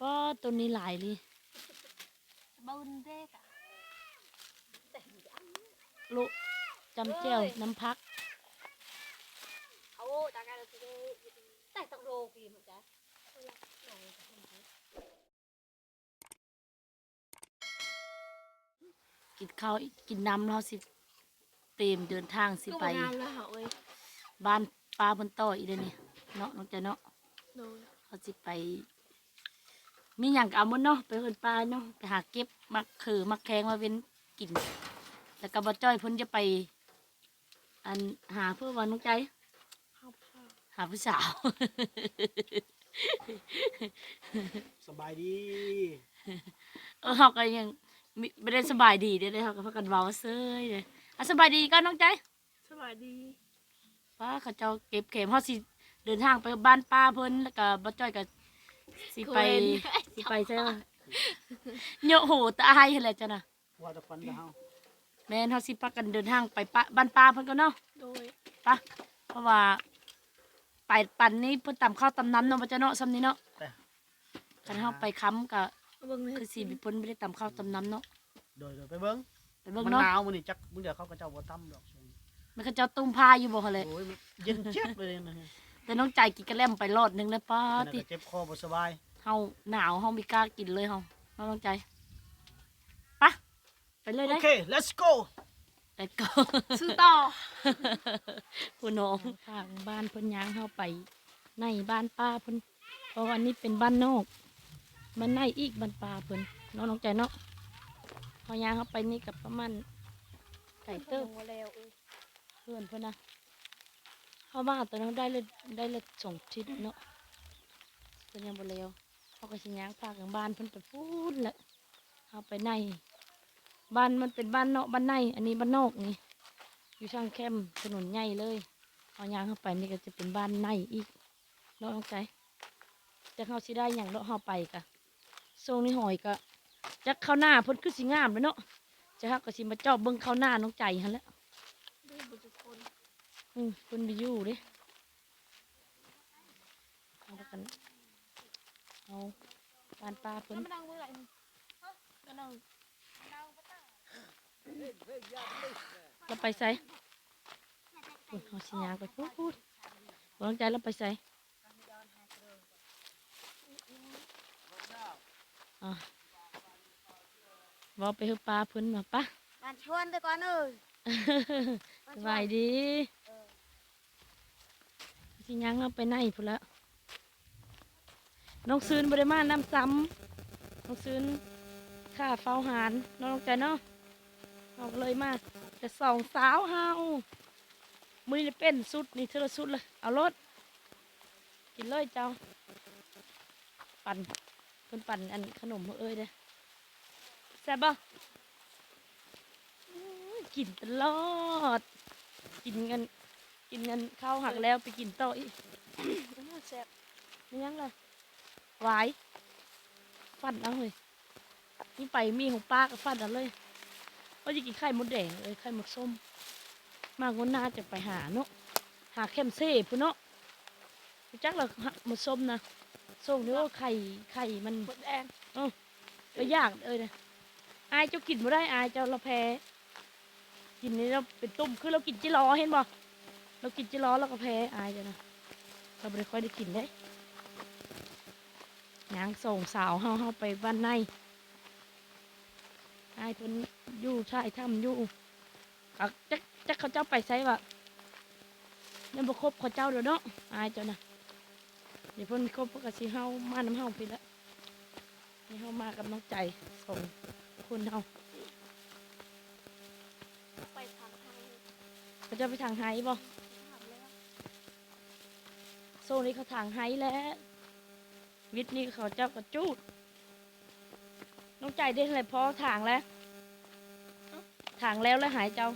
ป้อตัวนี้หลายเลยบุญเด็กอะลุจำเจียวน้ำพักเอาจากการเราจะแต่ต้องโรกีเหมือนกันกินข้าวกินน้ำเราสิเตรียมเดินทางสิไปงานแล้วเหรอเว้ยบ้านป้าบนต่ออีเดยวนี่เนาะน้องใจเนาะโดยเขาสิไป มีอย่างก็เอาหมดเนาะไปเพิ่นป้าเนาะไปหาเก็บมักคือมักแข้งมาเว้นกิน แล้วก็บ่จ้อยเพิ่นจะไป อันหาเพื่อวันน้องใจข้าวผ้าหาผู้สาว สบายดีเออเขาก็ยังมิไม่ได้สบายดีเด้อเขาก็พักกันเว้าเซ้ยเลยอะสบายดีก็น้องใจสวัสดีป้าเขาเจ้าเก็บเข็มเขาสิเดินทางไปบ้านป้าเพิ่นแล้วก็บ่จ้อยก็ สิไปสิไปใช่ไหมโยโหตายหั่นแหละจ้ะน่ะว่าจะฟันกับเฮาแม่นเขาสิพักกันเดินทางไปป้าบ้านป้าเพิ่นก็เนาะโดยปะเพราะว่า ไปปั่นนี้เพิ่นตำข้าวตำน้ำเนาะบ่จ้ะเนาะซ้ำนี้เนาะแต่คันเฮาไปค้ำก็เบิ่งเลยคือสิเพิ่นบ่ได้ตำข้าวตำน้ำเนาะโดยโดยไปเบิ้งไปเบิ่งมันเนาะหนาวมื้อนี้จักมื้อเดียวเขาก็เจ้าบ่ตํดอกมันก็เจ้าตุ้มพาอยู่บ่หั่นแหละโอ้ยเย็นเจี๊ยบเลยนะฮะ แต่น้องใจกินกระแลมไปรอดหนึงแล้วป้าขณะติก็เจ็บคอบ่สบายเฮาหนาวเฮาไม่กล้ากินเลยเฮาเฮาต้องใจปะไปเลยโอได้ เค let's go แต่ก็ซื้อต่อคุณน้องทางบ้านเพิ่นย้างเฮาไป ในบ้านป้าเพิ่นเพราะว่านี่เป็นบ้านนอกบ้านในอีกบ้านป้าเพิ่นเน้องน้องใจเนาะเฮาย้างเฮาไปนี่กับประมาณไก่เติบแล้วเออเพื่อนเพิ่นนะ เฮามาตอนนั้นได้เลยได้เลยสองทิศเนาะเพิ่นยังบ่แล้วเฮาก็สิย้างพากันบ้านเพิ่นไปพูนแหละเฮาไปในบ้านมันเป็นบ้านนอกบ้านใน อันนี้บ้านนอกนี่ อยู่ช่างแคมถนนใหญ่เลยเอายางเข้าไปนี่ก็จะเป็นบ้านในอีกเนาะน้องใจจะเข้าสิได้อย่างเนาะเข้าไปกะโซงนี่หอยกะจะเข้าหน้าเพ้นคือสิงามเลยเนาะจะฮักก็สิมาเจอบเบิ้งเข้าหน้าน้องใจหันแล้ว อืมเพิ่นไปอยู่เด้เอาแล้วกันเอาบ้านปลาเพิ่นแล้วมานั่งเมื่อไหร่ฮะมานั่งเราไปใส่พูดเอาสิยางไปพูดพูดวางใจเราไปใส่อะบอกไปเฮาปลาเพิ่นมาปะมาชวนไปก่อนเอ้ยสบายดี สิยังเอาไปไหนพุ่นละน้องซืนบริมาน้ำซ้ำน้องซืนค่าเฝ้าหารน้องใจเนาะเอาเลยมาจะสองสาวเฮามือนี่เป็นสุดนี่เธอสุดเลย เอารถกินเลยเจ้า ปั่นเพิ่นปั่นอันขนมเอ้ยเด้แซ่บบ่อื้อกินตลอด กินเงิน กินเงินข้าวหักแล้วไปกินต่ออีกแซ่บไม่ยังเลยหวายฟันเอาเลยนี่ไปมีของป้าก็ฟันเอาเลยว่าจะกินไข่มดแดงเลยไข่มดส้ม มากวันหน้าจะไปหาเนาะหาแคมเซ่พุ่นเนาะรู้จักเหรอมดส้มนะส้มนี่ว่าไข่ไข่มันหมดแดงก็ยากเอ้ยนะอายเจ้ากินไม่ได้อายเจ้าเราแพ้กินนี่เราเป็นต้มคือเรากินจิรอเห็นบ่ เรากินจิรอเราก็แพ้อายเจ้านะเราไม่ได้ค่อยได้กินได้ยางส่งสาวเฮาเฮาไปบ้านในอายเพิ่นอยู่ชายถ้ำอยู่ก็จักจักเขาเจ้าไปไสวะยังบ่ครบเขาเจ้าเด้อเนาะอายเจ้านะเดี๋ยวเพิ่นครบเพิ่นก็สิเฮามาน้ำเฮาไปละนี่เขามากับน้องใจส่งคุณเขาไปทางไทยเขาจะไปทางไฮบ่ถามแล้วโซนนี้เขาทางไฮแล้ว วิทย์นี่เขาเจ้ากระจูดน้องใจได้อะไรพอทางแล้วทางแล้วแล้วหายเจ้า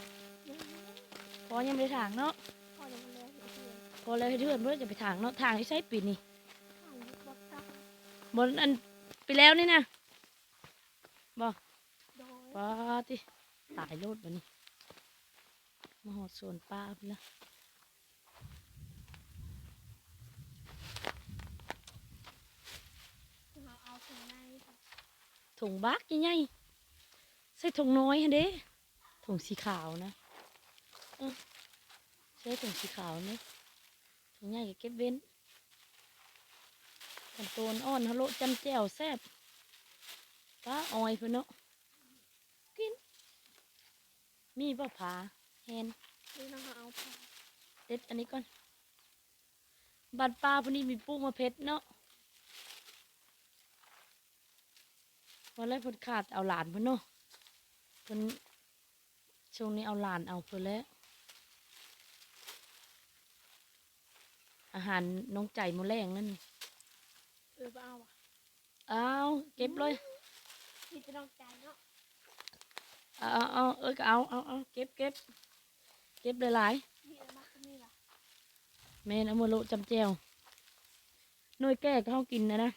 พอยังไม่ได้ทางเนาะพ่อยังไม่แล้วอยู่เพื่อนพอแล้วให้เพื่อนเพื่อจะไปทางเนาะทางที่ใช้ปีนี่ถามบักตักบนอันไปแล้วนี่นะบ่โดยป้าติตายโลดบันนี้มาหอดสวนป้าไปละ เราเอาถึง ถุงบักใหญ่ๆใส่ถุงน้อยฮะเด้ถุงสีขาวนะเออใส่ถุงสีขาวนี่ถุงใหญ่ก็เก็บเว้นกันโตนอ่อนฮะโลจำแจ่วแซ่บป้าออยเพื่นเนาะกิน มีบ่ผาแฮนนี่น้องเอาไปเด็ดอันนี้ก่อนบัดปลาพวกนี้มีปูมาเพชรเนาะ วันแรกเพิ่นขาดเอาหลานเพิ่นเนาะเพิ่นช่วงนี้เอาหลานเอาเพิ่นแล้ว อาหารน้องใจมอแรงนั่นนี่เออไปเอาอะเอาเก็บเลยมีจะน้องใจเนาะเอาเอาเอาเอ้ยก็เอาเอาเอาเก็บเก็บเก็บหลายมีอะไรมากก็มีล่ะๆแม่นเอามาโลจำแจวหน่วยแก้ก็เขากินนะนะ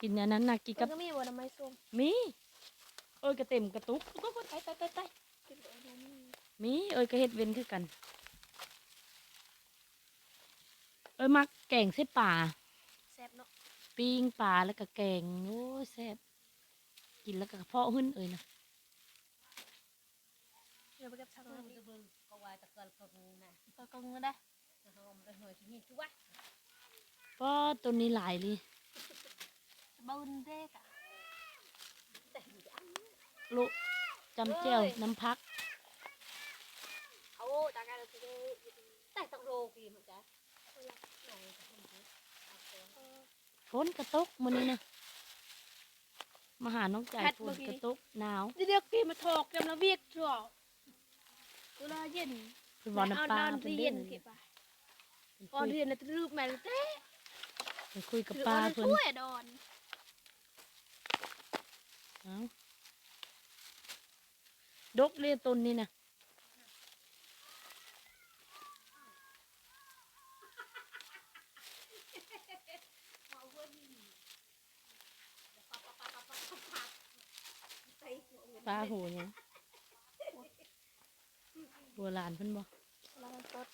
กินอันนั้นนะกินกักับบก็มีบัวน้ำไม้ส้มมีเอ้ยกระเต็มกระตุกก็ก็ไตไตไตไตกินกับอันนี้มีเอ้ยก็เฮ็ดเว้นคือกัน เอ้ยมักแกงเส้ป่าแซ่บเนาะปิ้งปลาแล้วก็แกงโอ้ยแซ่บกินแล้วก็กระเพาะขึ้นเอ้ยนะเดี๋ยวไปเก็บชักเอเลอยมันก็เบิ่งก็ว่าแตะเกินก็งูน่ะก็กงเงินได้แล้วเขามันก็หน่วยที่นี่จุวะเพราะตัวนี้หลายเลย บ้านเด็กอะแต่อยู่อันโลจำแจ่วน้ำพัก เอาตาการเราจะได้แต่ต้องโรกีมันจ้ะไหนก็เห็นอยู่เอาเถอะฝนกระตกมื้อนี้นะมาหาน้องใจฝนกระตกหนาวเดี๋ยวกินมาถอกจำละเวียกชั่วตัวละเย็นเพิ่นว่าน้ำปลาเอาเพิ่นเรีเล่ยนนเก็บไปเพิ่นก่อนคุยเรียนน่ะจะรูปแม่เต้เพิ่นคุยกับหรือปลาเอาเพิ่นถ้วยดอน เอาดกเรียต้นนี่นะใส่หัวเงินปลาโหยังบัวหลานเพิ่นบ่แล้วมันตด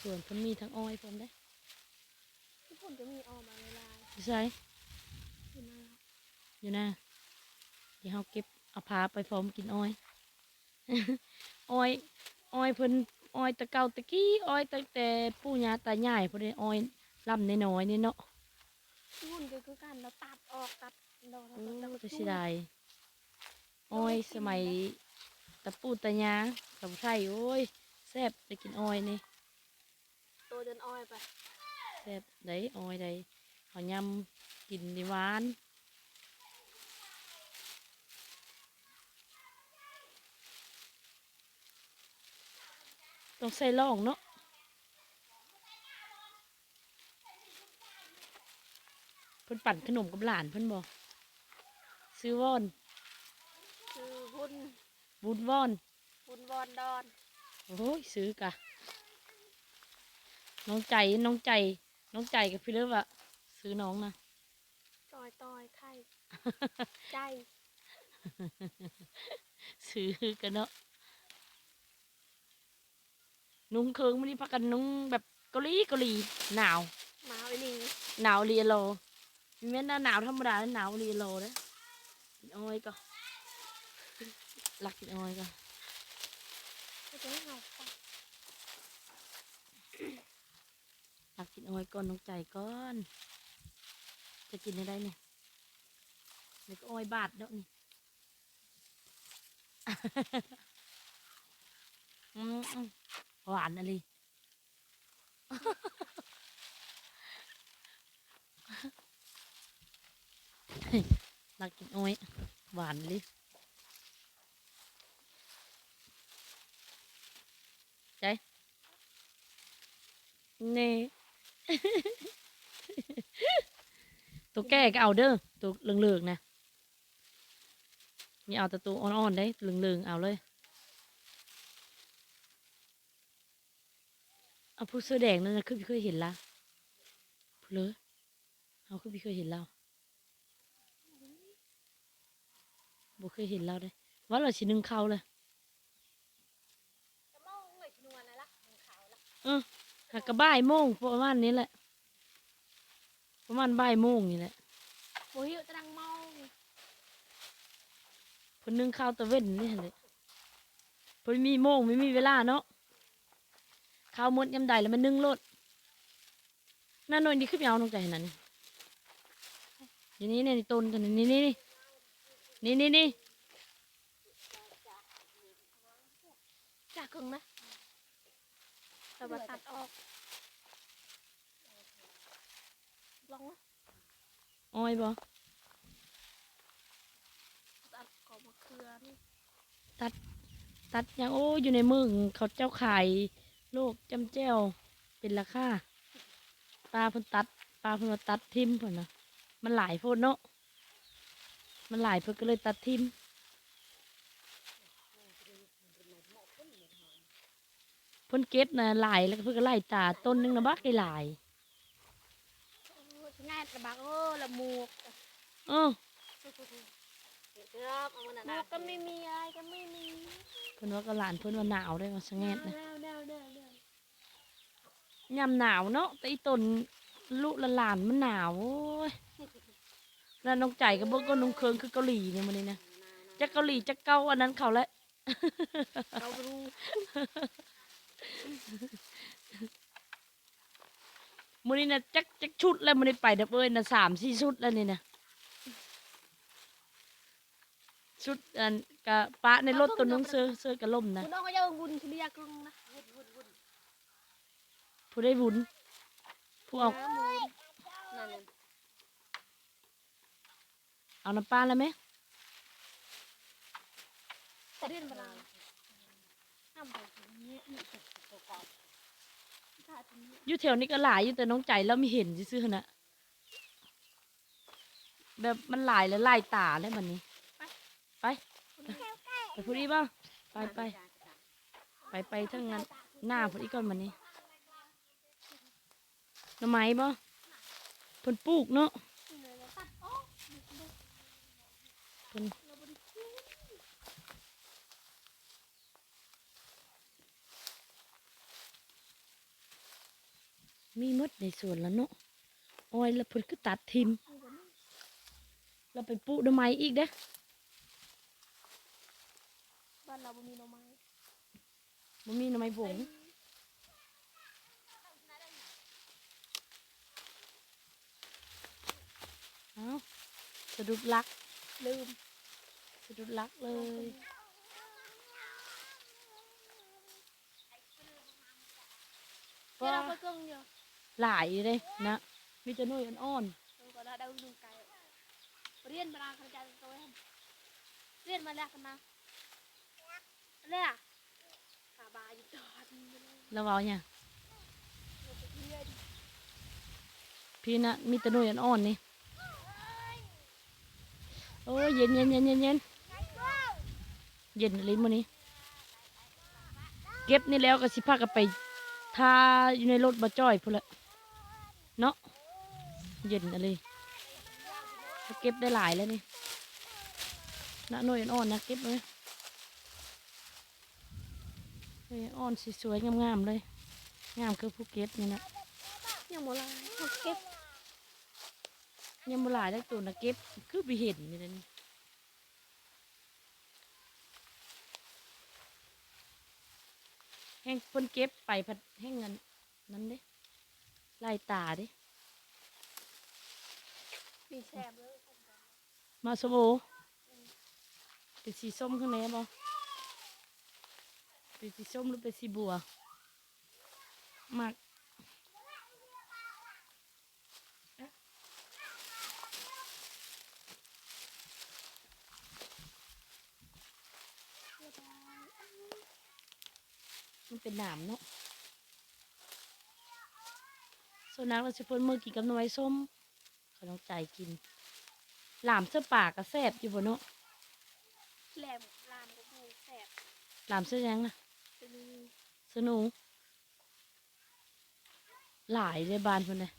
ส่วนเพิ่นมีทั้งอ้อยเพิ่นได้ทุก คนจะมีออกมาเวลาอยู่ไสอยู่หน้าอยู่นะเดี๋ยวเฮาเก็บเอาพาไปพร้อมกินอ้อยอ้อยอ้อยเพิ่นอ้อยแตะเก่าตะกี้อ้อยตั้งแต่ปู่ย่าตายายเพิ่นได้อ้อยลำน้อยๆนี่เนาะทุกคนก็คือการเราตัดออกตัดดอกโอ้แล้วก็ก็สิได้อ้อยสมัยตะปู่ตายากับไทยโอ้ยแซ่บได้กินอ้อยนี่โตจนอ้อยไปแซ่บได้อ้อยได้เขายำกินดีหวานต้องใส่ล่องเนาะเพิ่นปั่นขนมกับหลานเพิ่นบอกซื้อวอนคือหุ้นบุญวอนหุ้นบอลดอนโอ้ยซื้อกะน้องใจน้องใจ น้องใจกับพี่เลิฟอะซื้อน้องนะต่อยต่อยไข่ใจซื้อกันเนาะนุ่งเคิงไม่ได้พักกันนุ่งแบบเกาหลีเกาหลีหนาวหมาไอ้ลิงหนาวเรียโลมีแม่นหนาวธรรมดาแล้วหนาวเรียโลเด้อกินอ้อยก็รักกินอ้อยก็ก็จะให้เอา ไปรักกินอ้อยก่อนน้องใจก่อน จะกินได้เนี่ยเด็กอ้อยบาดเด้อนี่หวานอะไรรักกินอ้อยหวานเลยใจเน่ ตัวแก่ก็เอาเด้อตัวเหลืองๆนะนี่เอาแต่ตัวอ่อนๆได้เหลืองๆเอาเลยเอาผู้เสื้อแดงนั่นนะคือพี่เคยเห็นละผู้เลยเอาคือพี่เคยเห็นเราบ่เคยเห็นเราเลยว่าเราชินึงเขาเลยจะมองเลยชนวนอะไรล่ะมันขาวล่ะหากกระบ่ายโมงประมาณนี้แหละ ประมาณบ่ายโมงนี่แหละโบหิวตรังเมาเพิ่นนึ่งข้าวตะเว้นนี่หั่นแหละเพิ่นมีโมงไม่มีเวลาเนาะข้าวหมดยำใดแล้วมันนึ่งโลดนั่นหน่อยนี่คือไปเอาลงใจนั่นนี่อยู่นี่เนี่ยนี่ต้นตัวนี้นี่นี่นี่นี่นี่นี่จากกึ่งนะแต่ว่าตัดออก ลองนะอ้อยบ่ตัดกอบมะเขือนี่ตัดยังโอ้อยู่ในมือเขาเจ้าขายโลกจำแจ้วเป็นราคาปลาเพิ่นตัดปลาเพิ่นว่าตัดทิมเพิ่นนะมันหลายโพดเนาะมันหลายเพิ่นก็เลยตัดทิมเพิ่นเก็บนะหลายแล้วก็เพิ่นก็ไล่ตาต้นหนึงนะบักได้หลายโอ้ย ง่ายระบักเออละหมูกเออเกือบเอามันหมูน่ะกก็ไม่มีอะไรก็ไม่มีเพิ่นว่าก็หลานเพิ่นว่าหนาวได้ว่าสะแงดนะเด้อเด้อเด้อเด้อยามหนาวเนาะแต่อีต้นลูกละหลานมันหนาวโอ้ยแล้วน้องใจกับเบิ่งก็น้องเคิงคือเกาหลีเนี่ยมื้อนี้นะจักเกาหลีจักเกาอันนั้นเขาละเรารู้ มื้อนี้นะจักจักชุดแล้วมื้อนี้ไปเดับเอ้ยนะสามสี่ชุดแล้วนี่นะชุดอันกะปะในรถตัวน้องเสื้อเสื้อกระล่มนะคุณน้องก็จะบุญทุเรียกรุงนะผู้ได้บุญผู้เอาน้ำมูลนั่นน่ะเอาน้ำปลาแล้วไหมเรียนบาลานห้ามไปอย่า ค่ะตรงนี้อยู่แถวนี้ก็หลายอยู่แต่น้องใจแล้วไม่เห็นซื่อๆนะแบบมันหลายแล้วไล่ตาแล้วมันนี้ ไป ไปพูดดีบ้างไปไปไปไปทั้งนั้นหน้าพูดอีกก่อนมันนี้หน่อไม้บ่เพิ่นปลูกเนาะเพิ่น เราบริสุทธิ์ มีหมดในสวนแล้วเนาะอ้อยแล้วเพิ่นก็ตัดทิมเราไปปลูกหน่อไม้อีกเด้อบ้านเราบ่มีหน่อไม้บ่มีหน่อไม้บงเอ้าสะดุดลักลืมสะดุดลักเลยเดี๋ยวเราไปกึ่งเดียว หลายเลยนะ มีแต่หน่วยอ่อนเราก็ได้ดูดูไกลเรียนมาลาคันใจตัวเองเรียนมาแล้วกันนะอะไรอะขาบาอยู่ตอดๆแล้วเอาเนี่ยพี่นะมีแต่หน่วยอ่อนๆนี่โอ้ยเย็นเย็นเย็นเย็นเย็นเย็นลิ้นมื้อนี้ เก็บนี่แล้วก็สิพากันไปทาอยู่ในรถบ่จ้อยพุ่นละ เนาะเย็นอะไรเก็บได้หลายแล้วนี่นะหน่วยอ่อนๆนะเก็บเลยหน่วยอ่อนสีสวยๆงามๆเลย งามคือภูเก็ตนี่นะยังโมลายเขาเก็บยังบ่หลายได้ตัวนะเก็บคือไปเห็นนี่นะนี่แห้งเพิ่นเก็บไปพัดแห้งเงินนั้นเด้ ไล่ตาเด้มีแซมเลยมาสโบเป็นสีส้มข้างในบ่เป็นสีส้มหรือเป็นสีบัวมากมันเป็นหนามเนาะ ส่วนนักเราจะเพิ่นมือกินกับหน่วยส้มขนมใจกิน หลามเสื้อป่ากก็แซ่บอยู่บ่เนาะแหลมลามก็ดูแสบหลามเสื้อยังนะเป็นเสื้อหนู หลายเลยบ้านเพิ่นเลย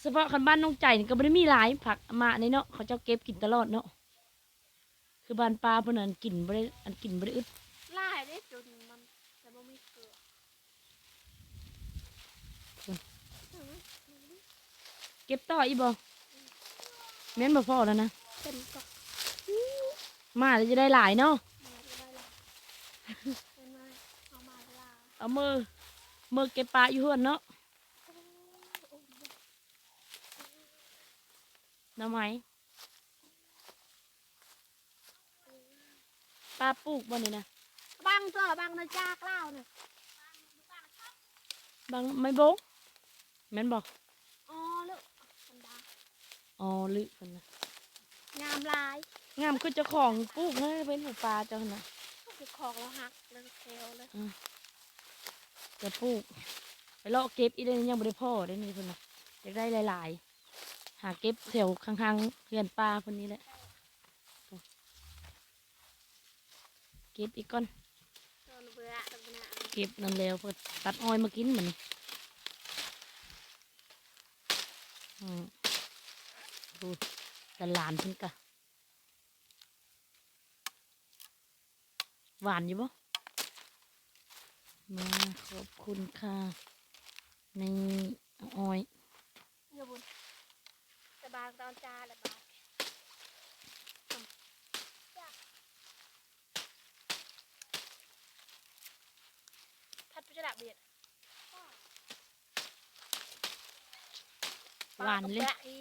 เฉพาะคันบ้านน้องใจนี่ก็บ่ได้มีหลายผักมาในเนาะเขาเจ้าเก็บกินตลอดเนาะคือบ้านปลาเพิ่นอันกินบ่ได้อันกินบ่ได้อึดลายได้จนมันแต่บ่มีเกลือ เก็บต่ออีบ่แม่นบ่พอแล้วนะเป็นก็มาแล้วจะได้หลายเนาะมาได้ละเป็นมาเอามาเวลาเอามือมือเก็บปลาอยู่เฮือนเนาะหน้ำไหมปลาปลูกบ่นี่นะบางตัวบางนะจากเล่าเนี่ยบางไม่บกแม่นบอกอ๋อลูกมันดา อ๋อลึกคนนะงามลายงามคือเจ้าของปลูกนะเป็นหูปลาเจ้านะคือของเราหักเลยเทลเลยจะปลูกไปเลาะเก็บอีเดนยังบ่ได้พ่อได้นี่เพิ่นน่ะอยากได้หลาย ๆ หาเก็บแถวข้างๆเพื่อนปลาเพิ่นนี้แหละเก็บอีกก่อนโดนเบื่อตะบุญอะเก็บนั่นแล้วเพิ่นตัดอ้อยมากินมันอืม ดูแต่หลานเพิ่นกะหวานอยู่บ่มาขอบคุณค่ะนี่เอาอ้อยอย่าบุญแต่บางตอนจ้าแหละบางพัดพิจารณาเบียดหวานเลยปะอี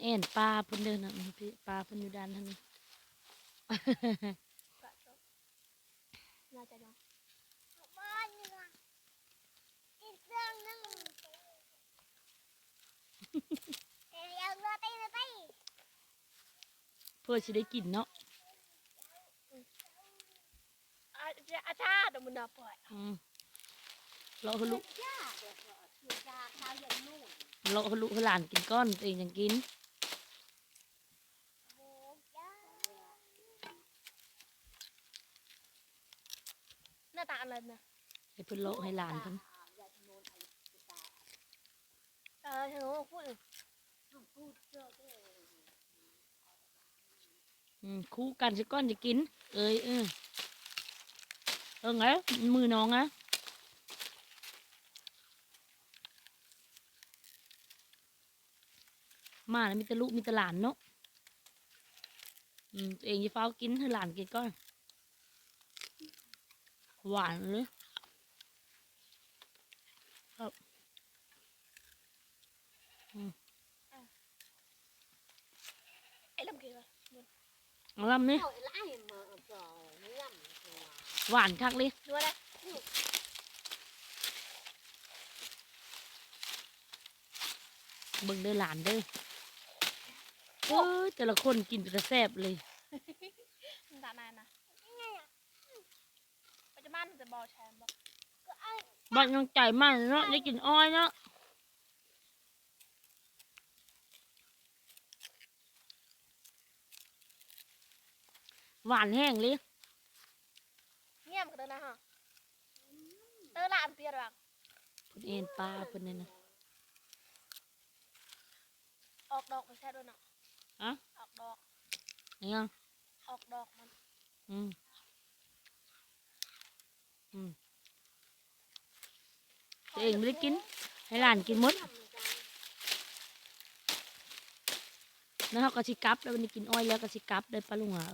เด็ดหอมเพิ่นเอ็นปลาเพิ่นเดินน่ะพี่ปลาเพิ่นอยู่ด้านทางนี้ปะจบน่าจะเนาะบ้านนี่ล่ะอีกเรื่องหนึงเอ้ยเอาเรือตีเรือตีเพื่อสิได้กินเนาะอาจารย์อาจารย์เดี๋ยวมันน่าปล่อยอืมเลาะให้ลูกยากเลยเหรอเสียยากข้าวเย็นนู่นเลาะให้ลูกให้หลานกินก้อนตัวเองยังกิน โอ้ยาก หน้าตาอะไรนะให้เพิ่นเลาะให้หลานเพิ่นเออเธอพูดพูดเจอเด้ออืมคู่กันสิก้อนจะกิน เอ้ยเออเออไงมือน้องอะมาแล้วมีแต่ลูกมีแต่หลานเนาะอืมตัวเองจะเฝ้ากินให้หลานกินก่อน หวานเลยครับไอ้ลำเกลือเอาลำนี่เอาไล่มหวานคักเลยดูอะไรบิ่งเด้อหลานเด้อเอ้ยแต่ละคนกินแต่แซ่บเลยมันตานานะ ปันจะบอแชมบอกบ้านยังใจมันเนาะได้กินอ้อยเนาะหวานแห้งเลยเงียบกันเลยนะฮะเตออละอันเปียรังพิ่นเอ็นปลาพิ่นนี่นะออกดอกมันแช่ด้วยเนาะอะออกดอกยังออกดอกมัน อืม ตัวเองไม่ได้กิน ให้หลานกินมดแล้วเขาก็สิกลับแล้ววันนี้กินอ้อยแล้วก็สิกลับได้ปลาลุงหา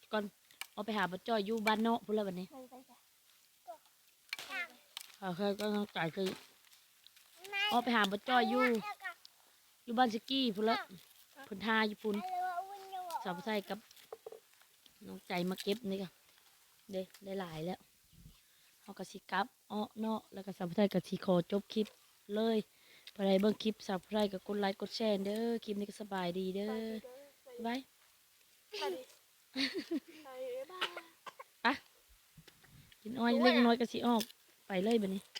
โดยก่อนเอาไปหาป้าจ้อยอยู่บ้านเนาะพุ่นละวันนี้ใส่ใส่ใส่เขาเคยก็ต้องจ่ายคือเอาไปหาป้าจ้อยอยู่อยู่บ้านสกี้พุ่นละพุ่นทาอยู่พุ่นสาวผู้ชายกับ น้องใจมาเก็บนี่ก็เด้ได้หลายแล้วเขาก็สิกลับอ้อเนาะแล้วก็สาวผู้ชายก็สิขอจบคลิปเลยพอได้เบิ่งคลิปสาวผู้ชายก็กดไลค์กดแชร์เด้อคลิปนี้ก็สบายดีเด้อบ๊ายบายใส่ดิใส่บ้ากินอ้อยเล็กน้อยก็สิออกไปเลยบัดนี้ไ